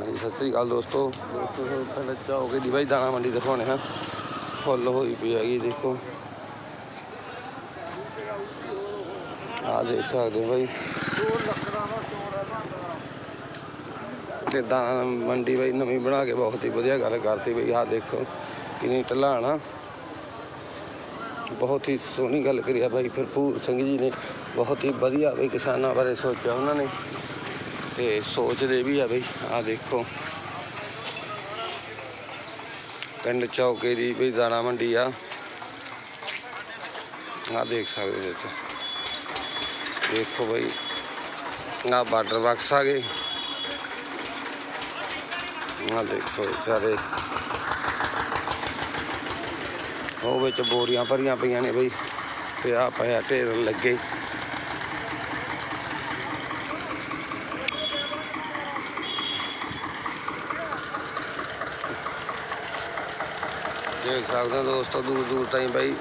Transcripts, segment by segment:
ਹਾਂਜੀ, ਸਤਿ ਸ੍ਰੀ ਅਕਾਲ ਦੋਸਤੋ। ਦੋਸਤੋ ਤੁਹਾਨੂੰ ਪਿੰਡ ਚੌਕੇ ਦੀ ਬਾਈ ਦਾਣਾ ਮੰਡੀ ਦਿਖਾਉਣੇ ਹਾਂ ਫੁੱਲ ਹੋਈ ਪਈ ਹੈਗੀ, ਦੇਖੋ। ਆ ਦੇਖ ਸਕਦੇ ਬਾਈ। ਤੇ ਦਾਣਾ ਮੰਡੀ ਬਾਈ ਨਵੀਂ ਬਣਾ ਕੇ ਬਹੁਤ ਹੀ ਵਧੀਆ ਗੱਲ ਕਰਤੀ ਬਈ। ਆ ਦੇਖੋ, ਕਿੰਨੀ ਢਲਾਣਾ ਬਹੁਤ ਹੀ ਸੋਹਣੀ ਗੱਲ ਕਰੀ ਆ ਬਾਈ। ਭਰਪੂਰ ਸਿੰਘ ਜੀ ਨੇ ਬਹੁਤ ਹੀ ਵਧੀਆ ਬਈ ਕਿਸਾਨਾਂ ਬਾਰੇ ਸੋਚਿਆ ਉਹਨਾਂ ਨੇ। ਤੇ ਸੋਚਦੇ ਵੀ ਆ ਬਈ, ਆ ਦੇਖੋ। ਪਿੰਡ ਚੌਕੇ ਦੀ ਬਈ ਦਾਣਾ ਮੰਡੀ ਆ। ਆ ਦੇਖ ਸਕਦੇ ਹੋ ਵਿੱਚ ਦੇਖੋ ਬਈ ਆ ਬਾਰਡਰ ਬਾਕਸ ਆ ਗਏ। ਆ ਦੇਖੋ ਸਾਰੇ। ਉਹ ਵਿੱਚ ਬੋਰੀਆਂ ਭਰੀਆਂ ਪਈਆਂ ਨੇ ਬਈ, ਤੇ ਆ ਪਿਆ ਢੇਰ ਲੱਗੇ। ਦੇਖ ਸਕਦੇ ਹੋ ਦੋਸਤੋ, ਦੂਰ ਦੂਰ ਤਾਈਂ ਬਈ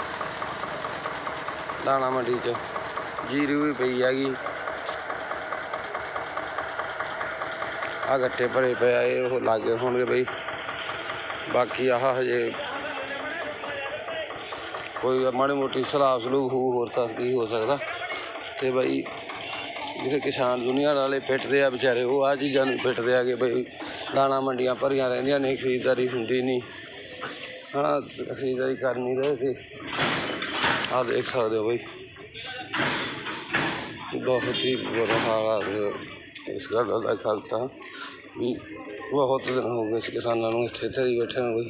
ਦਾਣਾ ਮੰਡੀ ਚ। ਜੀਰੀ ਵੀ ਪਈ ਹੈਗੀ। ਆ ਗੱਟੇ ਭਰੇ ਪਏ ਆ, ਇਹ ਉਹ ਲਾਗੇ ਹੋਣਗੇ ਬਈ। ਬਾਕੀ ਆਹ ਹਜੇ ਕੋਈ ਮਾੜੀ ਮੋਟੀ ਸਲਾਬ ਸਲੂਬ ਹੋ, ਹੋਰ ਤਾਂ ਕੀ ਹੋ ਸਕਦਾ। ਤੇ ਬਈ ਜਿਹੜੇ ਕਿਸਾਨ ਦੁਨੀਆ ਵਾਲੇ ਪਿੱਟਦੇ ਆ ਵਿਚਾਰੇ, ਉਹ ਆ ਚੀਜ਼ਾਂ ਨੂੰ ਪਿੱਟਦੇ ਆਗੇ ਬਈ ਦਾਣਾ ਮੰਡੀਆਂ ਭਰੀਆਂ ਰਹਿੰਦੀਆਂ ਨੇ, ਖਰੀਦਦਾਰੀ ਹੁੰਦੀ ਨਹੀਂ। ਹਾਂ ਖਰੀਦਦਾਰੀ ਕਰ ਨਹੀਂ ਰਹੇ ਤੇ ਆ ਦੇਖ ਸਕਦੇ ਹੋ ਬਈ। ਬਹੁਤ ਹੀ ਬੁਰਾ ਹਾਲ ਆ ਇਸ ਗੱਲ ਦਾ ਖਾਲਸਾ ਵੀ ਬਹੁਤ ਦਿਨ ਹੋ ਗਏ ਸੀ ਕਿਸਾਨਾਂ ਨੂੰ ਇੱਥੇ ਇੱਥੇ ਹੀ ਬੈਠੇ ਨੂੰ ਬਈ।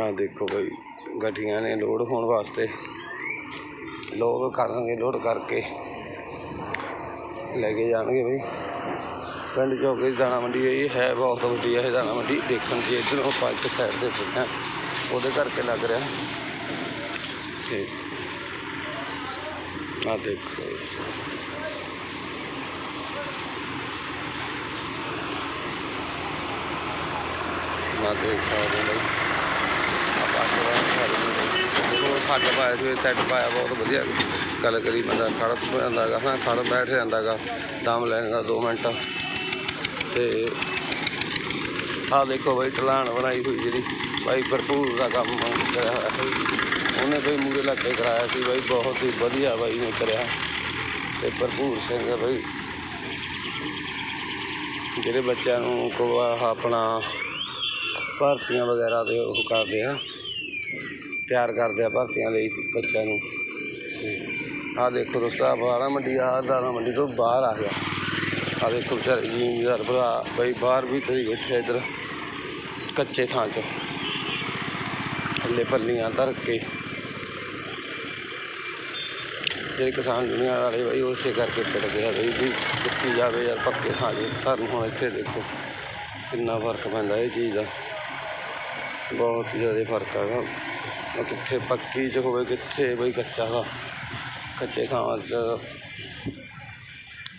ਆ ਦੇਖੋ ਬਈ, ਗੱਡੀਆਂ ਨੇ ਲੋਡ ਹੋਣ ਵਾਸਤੇ ਲੋਡ ਕਰਨਗੇ, ਲੋਡ ਕਰਕੇ ਲੈ ਕੇ ਜਾਣਗੇ ਬਈ। ਪਿੰਡ ਚੌਕੇ ਦੀ ਦਾਣਾ ਮੰਡੀ ਇਹ ਹੈ ਬਹੁਤ ਵਧੀਆ ਹੈ ਦਾਣਾ ਮੰਡੀ, ਦੇਖਣ ਦੀ ਇੱਧਰੋਂ ਆਪਾਂ ਇੱਕ ਸਾਈਡ ਤੇ ਫਿਰਨਾ ਉਹਦੇ ਕਰਕੇ ਲੱਗ ਰਿਹਾ। ਤੇ ਆ ਦੇਖੋ। ਨਾ ਦੇਖ ਸਕਦੇ ਹੋ ਆਪਾਂ ਜਦੋਂ ਸੱਟ ਪਾਇਆ ਸੀ ਸੈੱਟ ਪਾਇਆ, ਬਹੁਤ ਵਧੀਆ। ਗੱਲ ਕਰੀ ਬੰਦਾ ਖੜ ਪੈਂਦਾ ਗਾ ਨਾ ਖੜ ਬੈਠ ਜਾਂਦਾ ਗਾ ਦਮ ਲੈਂਦਾ 2 ਮਿੰਟ। ਤੇ ਆਹ ਦੇਖੋ ਬਈ ਢਲਾਣ ਬਣਾਈ ਹੋਈ ਜਿਹੜੀ। ਬਾਈ ਭਰਪੂਰ ਦਾ ਕੰਮ ਕਰਿਆ ਹੋਇਆ ਸੀ। ਉਹਨੇ ਬਈ ਮੂਰੇ ਲੱਗ ਕੇ ਕਰਾਇਆ ਸੀ ਬਾਈ, ਬਹੁਤ ਹੀ ਵਧੀਆ ਬਾਈ ਨੇ ਕਰਿਆ। ਤੇ ਭਰਪੂਰ ਸਿੰਘ ਹੈ ਬਾਈ। ਜਿਹੜੇ ਬੱਚਿਆਂ ਨੂੰ ਕੋ ਆਪਣਾ ਭਰਤੀਆਂ ਵਗੈਰਾ ਦੇ ਉਹ ਕਰਦੇ ਆ। ਤਿਆਰ ਕਰਦੇ ਆ ਭਰਤੀਆਂ ਲਈ ਬੱਚਿਆਂ ਨੂੰ। ਆ ਦੇਖੋ ਦੋਸਤੋ, ਆਹ ਬਾਰਾਂ ਮੰਡੀ ਆ ਦਾਣਾ ਮੰਡੀ ਤੋਂ ਬਾਹਰ ਆ ਗਿਆ। ਆ ਦੇਖੋ ਵਿਚਾਰੇ ਜ਼ਿਮੀਂਦਾਰ ਭਰਾ, ਬਈ ਬਾਹਰ ਵੀ ਤਰੀ ਬੈਠੇ ਇੱਧਰ, ਕੱਚੇ ਥਾਂ 'ਚ। ਥੱਲੇ ਪੱਲੀਆਂ ਧਰ ਕੇ ਜਿਹੜੇ ਕਿਸਾਨ ਦੁਨੀਆ ਵਾਲੇ ਬਈ, ਉਸੇ ਕਰਕੇ ਫਿਰਦੇ ਆ ਬਈ, ਵੀ ਕਿੱਥੇ ਜਾਵੇ ਯਾਰ, ਪੱਕੇ ਥਾਂ 'ਚ। ਧਰਨ ਹੁਣ ਇੱਥੇ ਦੇਖੋ, ਕਿੰਨਾ ਫ਼ਰਕ ਪੈਂਦਾ ਇਹ ਚੀਜ਼ ਦਾ। ਬਹੁਤ ਜ਼ਿਆਦਾ ਫ਼ਰਕ ਹੈਗਾ ਕਿੱਥੇ ਪੱਕੀ 'ਚ ਹੋਵੇ, ਕਿੱਥੇ ਬਈ ਕੱਚਾ ਦਾ ਕੱਚੇ ਥਾਂ 'ਚ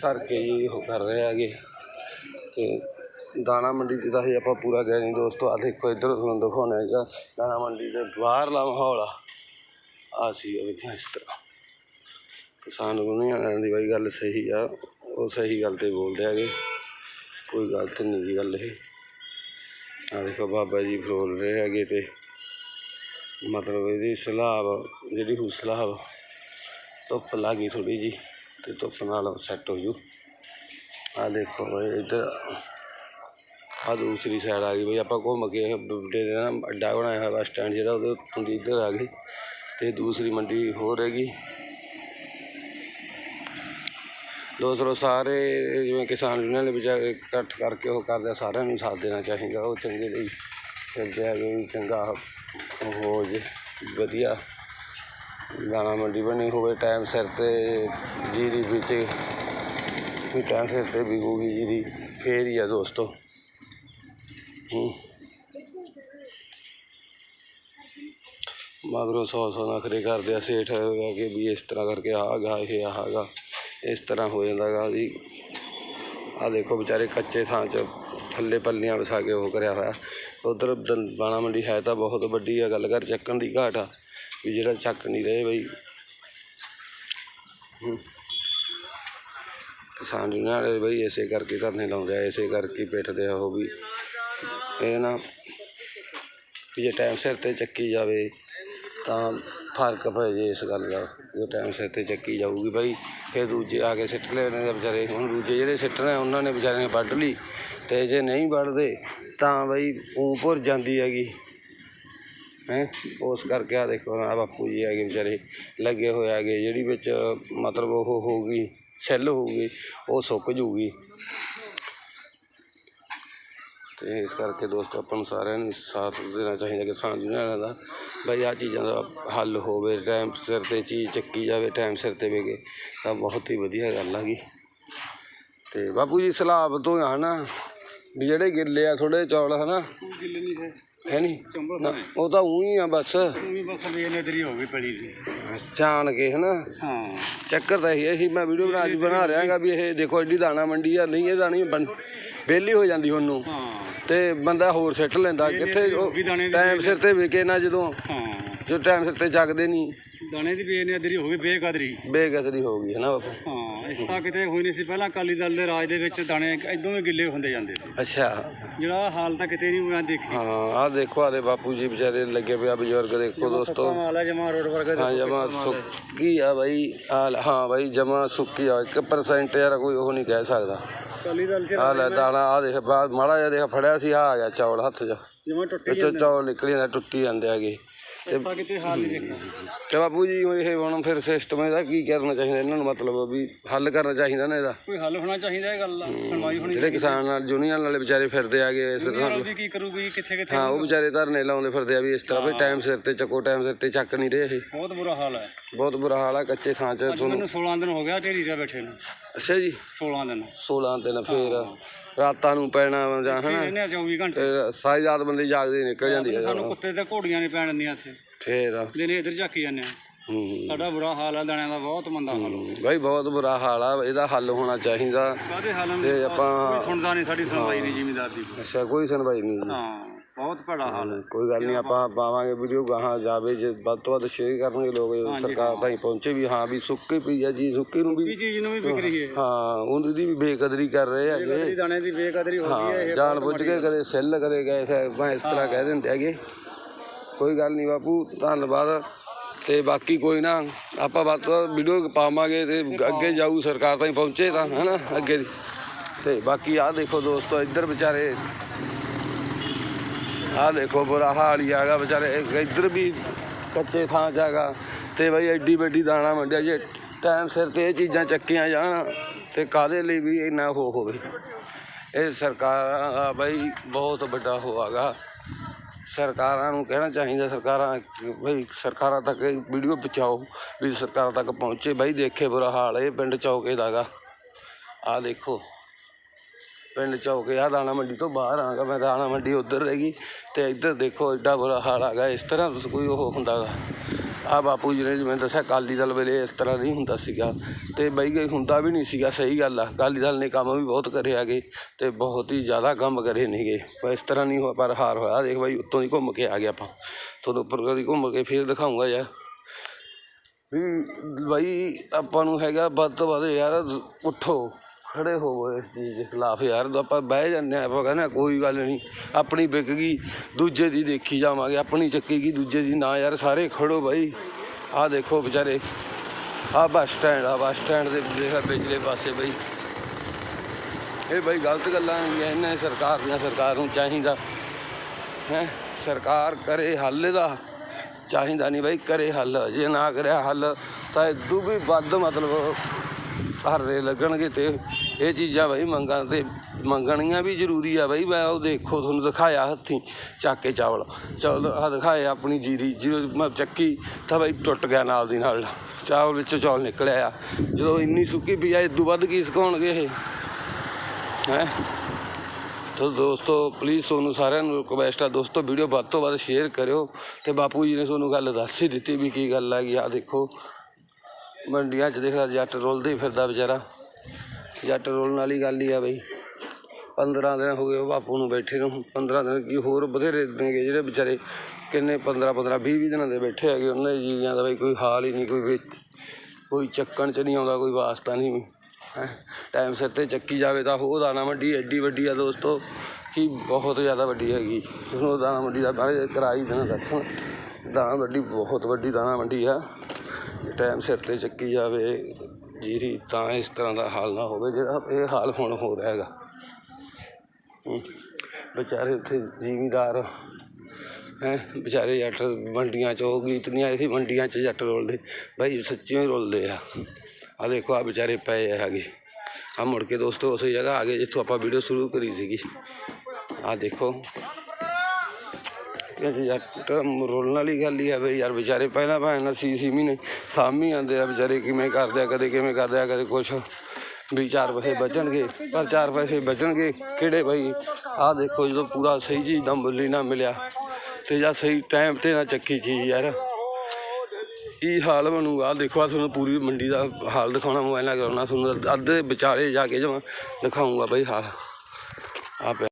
ਧਰ ਕੇ ਜੀ ਉਹ ਕਰ ਰਹੇ ਹੈਗੇ। ਤੇ ਦਾਣਾ ਮੰਡੀ 'ਚ ਤਾਂ ਇਹ ਆਪਾਂ ਪੂਰਾ ਗਏ ਨਹੀਂ ਦੋਸਤੋ ਆ ਦੇਖੋ ਇੱਧਰ ਤੁਹਾਨੂੰ ਦਿਖਾਉਣਾ ਹੈਗਾ। ਦਾਣਾ ਮੰਡੀ ਦੇ ਬਾਹਰਲਾ ਮਾਹੌਲ ਆ। ਆ ਸੀ ਉਹ ਵੇਖਿਆ ਇਸ ਤਰ੍ਹਾਂ। ਕਿਸਾਨ ਦੁਨੀਆ ਦੀ ਬਾਈ ਗੱਲ ਸਹੀ ਆ। ਉਹ ਸਹੀ ਗੱਲ ਤੇ ਬੋਲਦੇ ਹੈਗੇ। ਕੋਈ ਗਲਤ ਨਹੀਂ ਜੀ ਗੱਲ ਇਹ। ਆ ਦੇਖੋ ਬਾਬਾ ਜੀ ਫਰੋਲ ਰਹੇ ਹੈਗੇ ਤੇ ਮਤਲਬ ਇਹਦੀ ਸਲਾਬ ਜਿਹੜੀ ਹੁਸਲਾਬ ਧੁੱਪ ਲੱਗੀ ਥੋੜੀ ਜੀ ਤੇ ਧੁੱਪ ਨਾਲ ਸੈੱਟ ਹੋ ਜੂ ਆ ਦੇਖੋ ਇੱਧਰ ਆ ਦੂਸਰੀ ਸਾਈਡ ਆ ਗਈ ਬਈ, ਆਪਾਂ ਘੁੰਮ ਕੇ ਬੁੱਢੇ ਦੇ ਨਾ ਅੱਡਾ ਬਣਾਇਆ ਹੋਇਆ ਬੱਸ ਸਟੈਂਡ ਜਿਹੜਾ ਉਹਦੇ ਉੱਤੋਂ ਦੀ ਇੱਧਰ ਆ ਗਈ ਤੇ ਦੂਸਰੀ ਮੰਡੀ ਹੋਰ ਹੈਗੀ। ਦੋਸਤੋ ਸਾਰੇ ਜਿਵੇਂ ਕਿਸਾਨ ਯੂਨੀਅਨ ਦੇ ਵਿਚਾਰੇ ਇਕੱਠ ਕਰਕੇ ਉਹ ਕਰਦੇ ਸਾਰਿਆਂ ਨੂੰ ਸਾਥ ਦੇਣਾ ਚਾਹੀਦਾ, ਉਹ ਚੰਗੇ ਲਈ ਫਿਰਦੇ ਆ ਵੀ ਚੰਗਾ ਹੋ ਜੇ, ਵਧੀਆ। ਦਾਣਾ ਮੰਡੀ ਬਣੀ ਹੋਵੇ ਟਾਈਮ ਸਿਰ ਤੇ ਜੀਰੀ ਵਿੱਚ ਵੀ ਟਾਈਮ ਸਿਰ ਤੇ ਵਿਕੂਗੀ ਜੀਰੀ, ਫੇਰ ਹੀ ਆ ਦੋਸਤੋ। ਮਗਰੋਂ ਸੌ ਸੌ ਨਖਰੇ ਕਰਦੇ ਆ, ਸੇਠ ਕਿ ਵੀ ਇਸ ਤਰ੍ਹਾਂ ਕਰਕੇ ਆਹ ਗਾ ਇਹ ਆਹ ਗਾ ਇਸ ਤਰ੍ਹਾਂ ਹੋ ਜਾਂਦਾ ਗਾ ਜੀ ਆ ਦੇਖੋ ਵਿਚਾਰੇ ਕੱਚੇ ਥਾਂ 'ਚ ਥੱਲੇ ਪੱਲੀਆਂ ਵਿਛਾ ਕੇ ਉਹ ਕਰਿਆ ਹੋਇਆ। ਉਧਰ ਬਾਣਾ ਮੰਡੀ ਹੈ ਤਾਂ ਬਹੁਤ ਵੱਡੀ ਆ, ਗੱਲ ਕਰ ਚੱਕਣ ਦੀ ਘਾਟ ਆ। ਵੀ ਜਿਹੜਾ ਚੱਕ ਨਹੀਂ ਰਹੇ ਬਈ। ਕਿਸਾਨ ਯੂਨੀਅਨ ਵਾਲੇ ਬਈ ਇਸੇ ਕਰਕੇ ਧਰਨੇ ਲਾਉਂਦੇ ਆ, ਇਸੇ ਕਰਕੇ ਪਿੱਟਦੇ ਆ ਉਹ ਵੀ। ਇਹ ਨਾ ਵੀ ਜੇ ਟਾਈਮ ਸਿਰ ਤੇ ਚੱਕੀ ਜਾਵੇ ਤਾਂ ਫ਼ਰਕ ਪੈ ਜੇ ਇਸ ਗੱਲ ਦਾ। ਜੇ ਟਾਈਮ ਸਿਰ ਤੇ ਚੱਕੀ ਜਾਊਗੀ ਬਈ, ਫਿਰ ਦੂਜੇ ਆ ਕੇ ਸਿੱਟ ਲੈਣੇ ਨੇ ਵਿਚਾਰੇ। ਹੁਣ ਦੂਜੇ ਜਿਹੜੇ ਸਿੱਟਣੇ ਉਹਨਾਂ ਨੇ ਵਿਚਾਰੇ ਨੇ ਵੱਢ ਲਈ। ਤੇ ਜੇ ਨਹੀਂ ਵੱਢਦੇ ਤਾਂ ਬਈ ਉਹ ਭੁਰ ਜਾਂਦੀ ਹੈਗੀ। ਹੈਂ? ਉਸ ਕਰਕੇ ਆ ਦੇਖੋ ਆ ਬਾਪੂ ਜੀ ਹੈਗੇ ਵਿਚਾਰੇ, ਲੱਗੇ ਹੋਏ ਹੈਗੇ, ਜਿਹੜੀ ਵਿੱਚ ਮਤਲਬ ਉਹ ਹੋਊਗੀ, ਸੈੱਲ ਹੋਊਗੀ, ਉਹ ਸੁੱਕ ਜੂਗੀ। ਤੇ ਇਸ ਕਰਕੇ ਦੋਸਤੋ, ਆਪਾਂ ਨੂੰ ਸਾਰਿਆਂ ਨੂੰ ਸਾਥ ਦੇਣਾ ਚਾਹੀਦਾ ਕਿਸਾਨ ਯੂਨੀਅਨਾਂ ਦਾ। ਬਈ ਆ ਚੀਜ਼ਾਂ ਦਾ ਹੱਲ ਹੋਵੇ ਟਾਈਮ ਸਿਰ ਤੇ ਚੀਜ਼ ਚੱਕੀ ਜਾਵੇ ਟਾਈਮ ਸਿਰ ਤੇ ਵੇਗੇ ਤਾਂ ਬਹੁਤ ਹੀ ਵਧੀਆ ਗੱਲ ਹੈਗੀ ਤੇ ਬਾਪੂ ਜੀ ਸਲਾਬ ਤੋਂ ਆ ਨਾ ਵੀ ਜਿਹੜੇ ਗਿੱਲੇ ਆ ਥੋੜੇ ਚੌਲ, ਹਨਾ? ਗਿੱਲੇ ਨਹੀਂ ਹੈ। ਹੈ ਨਹੀਂ ਚੰਬਲ ਨਾ, ਉਹ ਤਾਂ ਉਹੀ ਆ ਬਸ। ਵੀ ਬਸ ਬੇਨਦਰੀ ਹੋ ਗਈ ਪੜੀ ਦੀ ਜਾਣ ਕੇ ਹਨਾ ਹਾਂ। ਚੱਕਰ ਤਾਂ ਇਹ ਹੀ ਮੈਂ ਵੀਡੀਓ ਬਣਾ ਅੱਜ ਬਣਾ ਰਿਹਾਗਾ ਵੀ ਇਹ ਦੇਖੋ ਐਡੀ ਦਾਣਾ ਮੰਡੀ ਆ ਨਹੀਂ ਇਹ ਦਾਣੀ ਵਿਹਲੀ ਹੋ ਜਾਂਦੀ ਉਹਨੂੰ। ਹਾਂ। ਤੇ ਬੰਦਾ ਹੋਰ ਸਿੱਟ ਲੈਂਦਾ ਕਿੱਥੇ ਉਹ ਵੀ ਦਾਣੇ ਦੀ ਟਾਈਮ ਸਿਰ ਤੇ ਵਿਕੇ ਨਾ ਜਦੋਂ। ਹਾਂ। ਜੋ ਟਾਈਮ ਸਿਰ ਤੇ ਚੱਕਦੇ ਨਹੀਂ ਦਾਣੇ ਦੀ ਬੇਨਦਰੀ ਹੋ ਗਈ ਬੇਕਦਰੀ। ਬੇਗਤਰੀ ਹੋ ਗਈ ਹੈ ਨਾ ਬਾਪੂ? ਹਾਂ ਇਸਾ ਕਿਤੇ ਹੋਈ ਨਹੀਂ ਸੀ। ਪਹਿਲਾਂ ਅਕਾਲੀ ਦਲ ਦੇ ਰਾਜ ਦੇ ਵਿੱਚ ਦਾਣੇ ਇਦੋਂ ਵੀ ਗਿੱਲੇ ਹੁੰਦੇ ਜਾਂਦੇ ਸੀ। ਅੱਛਾ। ਜਿਹੜਾ ਹਾਲ ਤਾਂ ਕਿਤੇ ਨਹੀਂ ਹੋਇਆ ਦੇਖੀ। ਹਾਂ ਆਹ ਦੇਖੋ ਆਦੇ ਬਾਪੂ ਜੀ ਵਿਚਾਰੇ ਲੱਗੇ ਪਿਆ ਬਜ਼ੁਰਗ ਦੇਖੋ ਦੋਸਤੋ। ਮਾਲ ਹੈ ਜਮਾ ਰੋਡ ਵਰਗਾ ਹਾਂ ਜਮਾ ਸੁੱਕੀ ਆ ਬਾਈ ਆਹ ਲੈ, ਹਾਂ ਬਾਈ ਜਮਾ ਸੁੱਕੀ ਆ। 1% ਯਾਰ ਕੋਈ ਉਹ ਨਹੀਂ ਕਹਿ ਸਕਦਾ। ਅਕਾਲੀ ਦਲ ਚ ਆ ਲੈ ਦਾਣਾ ਆ ਦੇਖ ਬਾਹਰ ਮਾੜਾ ਜਿਹਾ ਦੇਖ ਫੜਿਆ ਸੀ ਆ ਆ ਗਿਆ ਚੌਲ ਹੱਥ 'ਚ। ਜਮਾ ਟੁੱਟ ਵਿੱਚੋਂ ਚੌਲ ਨਿਕਲੀ ਜਾਂਦੇ ਟੁੱਟੀ ਜਾਂਦੇ ਹੈਗੇ। ਇਸਾ ਕਿਤੇ ਹਾਲ ਨਹੀਂ ਦੇਖਿਆ ਤੇ ਬਾਪੂ ਜੀ ਇਹ ਹੁਣ ਫਿਰ ਸਿਸਟਮ ਇਹਦਾ ਕੀ ਕਰਨਾ ਚਾਹੀਦਾ? ਇਹਨਾਂ ਨੂੰ ਮਤਲਬ ਵੀ ਹੱਲ ਕਰਨਾ ਚਾਹੀਦਾ ਨਾ ਇਹਦਾ। ਕੋਈ ਹੱਲ ਹੋਣਾ ਚਾਹੀਦਾ ਇਹ ਗੱਲ ਦਾ ਸੁਣਵਾਈ ਹੋਣੀ ਜਿਹੜੇ ਕਿਸਾਨ ਨਾਲ ਯੂਨੀਅਨ ਵਾਲੇ ਵਿਚਾਰੇ ਫਿਰਦੇ ਆਗੇ ਇਸ ਤਰ੍ਹਾਂ ਚਾਹੀਦੀ ਕੀ ਕਰੂਗੀ ਕਿੱਥੇ ਕਿੱਥੇ ਹਾਂ ਉਹ ਵਿਚਾਰੇ ਧਰਨੇ ਲਾਉਂਦੇ ਫਿਰਦੇ ਆ ਵੀ ਇਸ ਤਰ੍ਹਾਂ ਵੀ ਟਾਈਮ ਸਿਰ ਤੇ ਚੱਕੋ ਟਾਈਮ ਸਿਰ ਤੇ ਚੱਕ ਨਹੀਂ ਰਹੇ ਇਹ। ਬਹੁਤ ਬੁਰਾ ਹਾਲ ਹੈ। ਬਹੁਤ ਬੁਰਾ ਹਾਲ ਆ ਕੱਚੇ ਥਾਂ 'ਚ ਤੁਹਾਨੂੰ ਮੈਨੂੰ 16 ਦਿਨ ਹੋ ਗਿਆ ਢੇਰੀ ਤੇ ਬੈਠੇ ਨੂੰ। ਅੱਛਾ ਜੀ। 16 ਦਿਨ। 16 ਦਿਨ ਫੇਰ ਰਾਤਾਂ ਨੂੰ ਪੈਣਾ ਜਾਂ ਹਨਾ। ਇਹਨੇ 24 ਘੰਟੇ। ਤੇ ਸਾਰੀ ਰਾਤ ਬੰਦੇ ਜਾਗਦੇ ਨਿਕਲ ਜਾਂਦੀ ਆ ਸਾਨੂੰ ਕੁੱਤੇ ਤੇ ਘੋੜੀਆਂ ਨਹੀਂ ਪੈਣ ਦਿੰਦੀਆਂ ਇੱਥੇ। ਫੇਰ। ਦਿਨੇ ਇੱਧਰ ਝਾਕੀ ਜਾਂਦੇ ਆ। ਹੂੰ। ਸਾਡਾ ਬੁਰਾ ਹਾਲ ਆ ਦਾਣਿਆਂ ਦਾ ਬਹੁਤ ਮੰਦਾ ਹਾਲ ਹੋ ਬਾਈ ਬਹੁਤ ਬੁਰਾ ਹਾਲ ਆ ਇਹਦਾ ਹੱਲ ਹੋਣਾ ਚਾਹੀਦਾ। ਕਾਦੇ ਹਾਲਾਂ ਤੇ ਆਪਾਂ ਕੋਈ ਸੁਣਦਾ ਨਹੀਂ ਸਾਡੀ ਸੁਣਵਾਈ ਨਹੀਂ ਜ਼ਿਮੀਦਾਰ ਦੀ। ਅੱਛਾ ਕੋਈ ਸੁਣਵਾਈ ਨਹੀਂ ਜੀ। ਹਾਂ ਬਹੁਤ ਭੜਾ ਹਾਲ ਹੈ ਕੋਈ ਗੱਲ ਨਹੀਂ ਆਪਾਂ ਪਾਵਾਂਗੇ ਵੀਡੀਓ ਗਾਹਾਂ ਜਾਵੇ ਜੇ ਵੱਧ ਤੋਂ ਵੱਧ ਸ਼ੇਅਰ ਕਰਨਗੇ ਲੋਕ ਸਰਕਾਰ ਤਾਈਂ ਪਹੁੰਚੇ ਵੀ ਹਾਂ ਵੀ ਸੁੱਕੀ ਪਈ ਆ ਜੀ ਸੁੱਕੀ ਨੂੰ ਵੀ ਇਹ ਚੀਜ਼ ਨੂੰ ਵੀ ਵਿਕ ਰਹੀ ਹੈ। ਹਾਂ ਉਹਦੀ ਵੀ ਬੇਕਦਰੀ ਕਰ ਰਹੇ ਹੈਗੇ। ਕਦਰੀ ਦਾਣੇ ਦੀ ਬੇਕਦਰੀ ਹੋ ਗਈ ਹੈ ਜਾਣ ਬੁੱਝ ਕੇ ਕਦੇ ਸੈੱਲ ਕਦੇ ਗਏ ਮੈਂ ਇਸ ਤਰ੍ਹਾਂ ਕਹਿ ਦਿੰਦੇ ਹੈਗੇ। ਕੋਈ ਗੱਲ ਨਹੀਂ ਬਾਪੂ, ਧੰਨਵਾਦ। ਤੇ ਬਾਕੀ ਕੋਈ ਨਾ, ਆਪਾਂ ਵੱਧ ਤੋਂ ਵੀਡੀਓ ਪਾਵਾਂਗੇ ਤੇ ਅੱਗੇ ਜਾਊ ਸਰਕਾਰ ਤਾਈਂ ਪਹੁੰਚੇ ਤਾਂ, ਹਨਾ, ਅੱਗੇ ਦੀ। ਤੇ ਬਾਕੀ ਆਹ ਦੇਖੋ ਦੋਸਤੋ, ਇੱਧਰ ਵਿਚਾਰੇ, ਆਹ ਦੇਖੋ ਬੁਰਾ ਹਾਲ ਹੀ ਆਗਾ ਵਿਚਾਰੇ ਇੱਧਰ ਵੀ ਕੱਚੇ ਥਾਂ 'ਚ ਹੈਗਾ। ਤੇ ਬਈ ਐਡੀ ਵੱਡੀ ਦਾਣਾ ਵੰਡਿਆ ਜੇ, ਟਾਈਮ ਸਿਰ ਤੇ ਇਹ ਚੀਜ਼ਾਂ ਚੱਕੀਆਂ ਜਾਣ, ਤੇ ਕਾਦੇ ਲਈ ਵੀ ਇੰਨਾ ਹੋ ਹੋਵੇ। ਇਹ ਸਰਕਾਰ ਦਾ ਬਈ ਬਹੁਤ ਵੱਡਾ ਹੋਆਗਾ ਸਰਕਾਰਾਂ ਨੂੰ ਕਹਿਣਾ ਚਾਹੀਦਾ, ਸਰਕਾਰਾਂ ਬਈ ਸਰਕਾਰਾਂ ਤੱਕ ਇਹ ਵੀਡੀਓ ਪਹੁੰਚਾਓ, ਵੀ ਸਰਕਾਰਾਂ ਤੱਕ ਪਹੁੰਚੇ। ਬਈ ਦੇਖੇ ਬੁਰਾ ਹਾਲ ਇਹ ਪਿੰਡ ਚੌਕੇ ਦਾ ਗਾ। ਆਹ ਦੇਖੋ, ਪਿੰਡ ਚੌਕੇ, ਆ ਦਾਣਾ ਮੰਡੀ ਤੋਂ ਬਾਹਰ ਆਗਾ ਮੈਂ ਦਾਣਾ ਮੰਡੀ ਉਧਰ ਰਹਿ ਗਈ ਤੇ ਇੱਧਰ ਦੇਖੋ, ਐਡਾ ਬੁਰਾ ਹਾਲ ਆ ਇਸ ਤਰ੍ਹਾਂ ਤਾਂ ਕੋਈ ਉਹ ਹੁੰਦਾ ਗਾ। ਆ ਬਾਪੂ ਜੀ ਨੇ ਜਿਵੇਂ ਦੱਸਿਆ ਅਕਾਲੀ ਦਲ ਵੇਲੇ ਇਸ ਤਰ੍ਹਾਂ ਨਹੀਂ ਹੁੰਦਾ ਸੀਗਾ। ਤੇ ਬਈ ਗਈ ਹੁੰਦਾ ਵੀ ਨਹੀਂ ਸੀਗਾ, ਸਹੀ ਗੱਲ ਆ। ਅਕਾਲੀ ਦਲ ਨੇ ਕੰਮ ਵੀ ਬਹੁਤ ਕਰੇ ਆਗੇ ਤੇ ਬਹੁਤ ਹੀ ਜ਼ਿਆਦਾ ਕੰਮ ਕਰੇ ਨੇਗੇ। ਪਰ ਇਸ ਤਰ੍ਹਾਂ ਨਹੀਂ ਹੋਇਆ, ਪਰ ਹਾਰ ਹੋਇਆ। ਦੇਖ ਬਾਈ, ਉੱਤੋਂ ਦੀ ਘੁੰਮ ਕੇ ਆ ਗਿਆ ਆਪਾਂ। ਤੁਹਾਨੂੰ ਉੱਪਰ ਕਦੀ ਘੁੰਮ ਕੇ ਫੇਰ ਦਿਖਾਉਂਗਾ ਯਾਰ। ਵੀ ਬਾਈ ਆਪਾਂ ਨੂੰ ਹੈਗਾ ਵੱਧ ਤੋਂ ਵੱਧ ਯਾਰ, ਉੱਠੋ। ਖੜੇ ਹੋਵੋ ਇਸ ਚੀਜ਼ ਦੇ ਖਿਲਾਫ ਯਾਰ ਆਪਾਂ ਬਹਿ ਜਾਂਦੇ ਆ ਆਪਾਂ ਕਹਿੰਦੇ ਕੋਈ ਗੱਲ ਨਹੀਂ, ਆਪਣੀ ਵਿਕ ਗਈ, ਦੂਜੇ ਦੀ ਦੇਖੀ ਜਾਵਾਂਗੇ, ਆਪਣੀ ਚੱਕੀ ਗਈ, ਦੂਜੇ ਦੀ ਨਾ ਯਾਰ, ਸਾਰੇ ਖੜੋ ਬਾਈ। ਆਹ ਦੇਖੋ ਵਿਚਾਰੇ, ਆਹ ਬੱਸ ਸਟੈਂਡ ਆ ਬੱਸ ਸਟੈਂਡ ਦੇ ਦੇਖਾ ਪਿਛਲੇ ਪਾਸੇ ਬਈ। ਇਹ ਬਈ ਗਲਤ ਗੱਲਾਂ ਹੈਗੀਆਂ, ਇਹਨਾਂ ਸਰਕਾਰ ਦੀਆਂ ਸਰਕਾਰ ਨੂੰ ਚਾਹੀਦਾ। ਹੈ, ਸਰਕਾਰ ਕਰੇ ਹੱਲ ਦਾ ਚਾਹੀਦਾ ਨਹੀਂ ਬਈ, ਕਰੇ ਹੱਲ, ਜੇ ਨਾ ਕਰਿਆ ਹੱਲ, ਤਾਂ ਇਦੋਂ ਵੀ ਵੱਧ ਮਤਲਬ ਹਰਰੇ ਲੱਗਣਗੇ ਤੇ ਇਹ ਚੀਜ਼ਾਂ ਬਾਈ ਮੰਗਾਂ ਤੇ ਮੰਗਣੀਆਂ ਵੀ ਜ਼ਰੂਰੀ ਆ ਬਾਈ, ਮੈਂ ਉਹ ਦੇਖੋ, ਤੁਹਾਨੂੰ ਦਿਖਾਇਆ ਹੱਥੀਂ ਚੱਕ ਕੇ ਚਾਵਲ। ਚਾਵਲ ਆ ਦਿਖਾਏ ਆਪਣੀ ਜੀਰੀ ਜਦੋਂ ਮੈਂ ਚੱਕੀ, ਤਾਂ ਬਾਈ ਟੁੱਟ ਗਿਆ ਨਾਲ ਦੀ ਨਾਲ। ਚਾਵਲ ਵਿੱਚੋਂ ਚੌਲ ਨਿਕਲਿਆ ਆ। ਜਦੋਂ ਇੰਨੀ ਸੁੱਕੀ ਪਈ ਆ ਇਦੋਂ ਵੱਧ ਕੀ ਸੁਕਾਉਣਗੇ ਇਹ? ਹੈ? ਤੋ ਦੋਸਤੋ ਪਲੀਜ਼ ਤੁਹਾਨੂੰ ਸਾਰਿਆਂ ਨੂੰ ਰਿਕਵੈਸਟ ਆ, ਦੋਸਤੋ ਵੀਡੀਓ ਵੱਧ ਤੋਂ ਵੱਧ ਸ਼ੇਅਰ ਕਰਿਓ। ਤੇ ਬਾਪੂ ਜੀ ਨੇ ਤੁਹਾਨੂੰ ਗੱਲ ਦੱਸ ਹੀ ਦਿੱਤੀ ਵੀ ਕੀ ਗੱਲ ਹੈਗੀ ਆ ਦੇਖੋ। ਮੰਡੀਆਂ 'ਚ ਦੇਖਦਾ, ਜੱਟ ਰੋਲਦੇ ਹੀ ਫਿਰਦਾ ਵਿਚਾਰਾ। ਜੱਟ ਰੋਲਣ ਵਾਲੀ ਗੱਲ ਹੀ ਆ ਬਈ। 15 ਦਿਨ ਹੋ ਗਏ ਉਹ ਬਾਪੂ ਨੂੰ ਬੈਠੇ ਨੂੰ। 15 ਦਿਨ ਕੀ ਹੋਰ ਬਥੇਰੇ ਨੇਗੇ ਜਿਹੜੇ ਵਿਚਾਰੇ ਕਿੰਨੇ 15 15 20 20 ਦਿਨਾਂ ਦੇ ਬੈਠੇ ਹੈਗੇ। ਉਹਨਾਂ ਦੇ ਜੀਆਂ ਦਾ ਬਈ ਕੋਈ ਹਾਲ ਹੀ ਨਹੀਂ, ਕੋਈ ਕੋਈ ਚੱਕਣ 'ਚ ਨਹੀਂ ਆਉਂਦਾ, ਕੋਈ ਵਾਸਤਾ ਨਹੀਂ। ਹੈਂ? ਟਾਈਮ ਸਿਰ ਤੇ ਚੱਕੀ ਜਾਵੇ ਤਾਂ ਉਹ ਦਾਣਾ ਮੰਡੀ ਐਡੀ ਵੱਡੀ ਆ ਦੋਸਤੋ, ਕਿ ਬਹੁਤ ਜ਼ਿਆਦਾ ਵੱਡੀ ਹੈਗੀ। ਉਹ ਦਾਣਾ ਮੰਡੀ ਦਾ ਬਾਰੇ ਕਰਾਈ ਦੇਣਾ ਦਰਸ਼ਨ ਦਾਣਾ ਮੰਡੀ ਬਹੁਤ ਵੱਡੀ ਦਾਣਾ ਮੰਡੀ ਆ। ਟਾਈਮ ਸਿਰ ਤੇ ਚੱਕੀ ਜਾਵੇ, ਜੀਰੀ ਤਾਂ ਇਸ ਤਰ੍ਹਾਂ ਦਾ ਹਾਲ ਨਾ ਹੋਵੇ ਜਿਹੜਾ ਇਹ ਹਾਲ ਹੁਣ ਹੋ ਰਿਹਾ ਹੈਗਾ। ਹੂੰ। ਵਿਚਾਰੇ ਉੱਥੇ ਜ਼ਿਮੀਦਾਰ, ਹੈ, ਵਿਚਾਰੇ ਜੱਟ ਮੰਡੀਆਂ 'ਚ ਉਹ ਗੀਤ ਨਹੀਂ ਆਏ ਸੀ, ਮੰਡੀਆਂ 'ਚ ਜੱਟ ਰੋਲਦੇ। ਬਾਈ, ਸੱਚੀਓ ਹੀ ਰੋਲਦੇ ਆ। ਆ ਦੇਖੋ ਆ ਵਿਚਾਰੇ ਪਏ ਹੈਗੇ। ਆ ਮੁੜ ਕੇ ਦੋਸਤੋ ਉਸੇ ਜਗ੍ਹਾ ਆ ਗਏ, ਜਿੱਥੋਂ ਆਪਾਂ ਵੀਡੀਓ ਸ਼ੁਰੂ ਕਰੀ ਸੀਗੀ। ਆ ਦੇਖੋ ਇਹ ਜੱਟ ਰੋਲਣ ਵਾਲੀ ਗੱਲ ਹੀ ਆ ਬਈ ਯਾਰ ਵਿਚਾਰੇ ਪਹਿਲਾਂ ਭਾਵੇਂ ਨਾ ਸੀ ਸੀ ਮਹੀਨੇ ਸਾਮੀ ਆਉਂਦੇ ਆ ਵਿਚਾਰੇ, ਕਿਵੇਂ ਕਰਦੇ ਆ, ਕਦੇ ਕਿਵੇਂ ਕਰਦੇ ਆ, ਕਦੇ ਕੁਛ। ਵੀ ਚਾਰ ਪੈਸੇ ਬਚਣਗੇ, ਪਰ ਚਾਰ ਪੈਸੇ ਬਚਣਗੇ ਕਿਹੜੇ ਬਈ? ਆਹ ਦੇਖੋ ਜਦੋਂ ਪੂਰਾ ਸਹੀ ਚੀਜ਼ ਦਾ ਮੁੱਲ ਹੀ ਨਾ ਮਿਲਿਆ ਤੇ ਜਾਂ ਸਹੀ ਟਾਈਮ ਤੇ ਨਾ ਚੱਕੀ ਚੀਜ਼ ਯਾਰ। ਇਹ ਹਾਲ ਬਣੂਗਾ? ਦੇਖੋ ਆ ਤੁਹਾਨੂੰ ਪੂਰੀ ਮੰਡੀ ਦਾ ਹਾਲ ਦਿਖਾਉਣਾ, ਮੋਬਾਈਲ ਨਾਲ ਕਰਾਉਣਾ, ਤੁਹਾਨੂੰ ਅੱਧੇ ਵਿਚਾਲੇ ਜਾ ਕੇ ਜਮਾ ਦਿਖਾਉਂਗਾ ਬਈ। ਹਾਲ ਆ ਪਿਆ